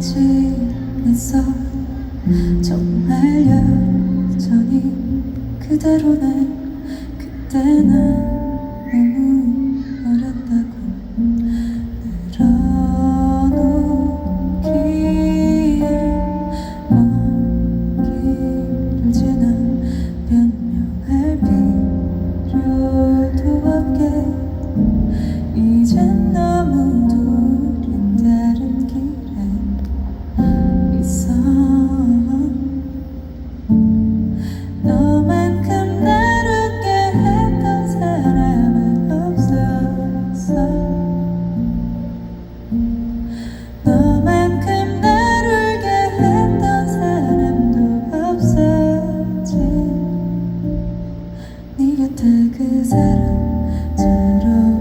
지면서 정말 여전히 그대로 날 그때는 너무 네 곁에 그 사람 잘어